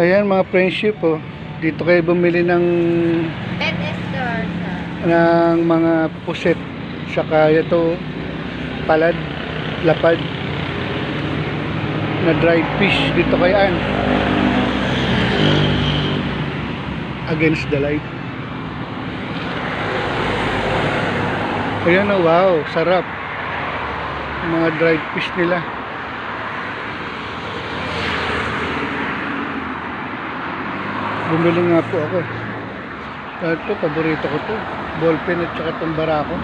Ayan mga friendship oh. Dito kayo bumili ng ng mga puset saka ito palad lapad na dried fish. Dito kay Ann. Against the light. Ayan oh wow. Sarap. Mga dried fish nila bumili nga po ako ito, paborito ko to. Ballpen at saka itong barako.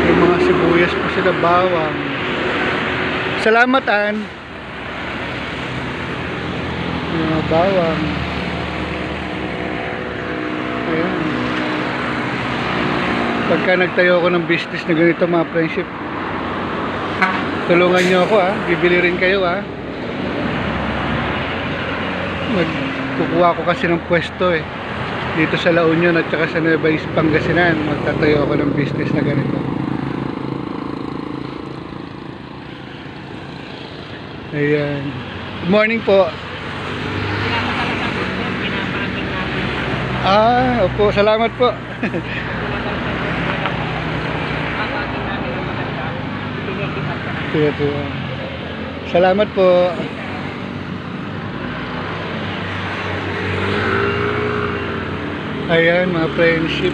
May mga sibuyas pa sila, bawang. Salamat, An. May mga bawang. Ayan. Pagka nagtayo ako ng business na ganito, mga friendship, tulungan nyo ako, ha. Bibili rin kayo, ha. Magkukuha ko kasi ng pwesto, eh. Dito sa La Union at saka sa Nueva East, Pangasinan magtatayo ako ng business na ganito. Ayan. Good morning po. Ah opo salamat po. Salamat po Ayan, mga friendship.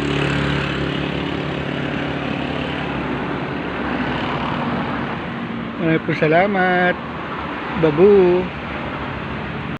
Maraming po salamat. Babu.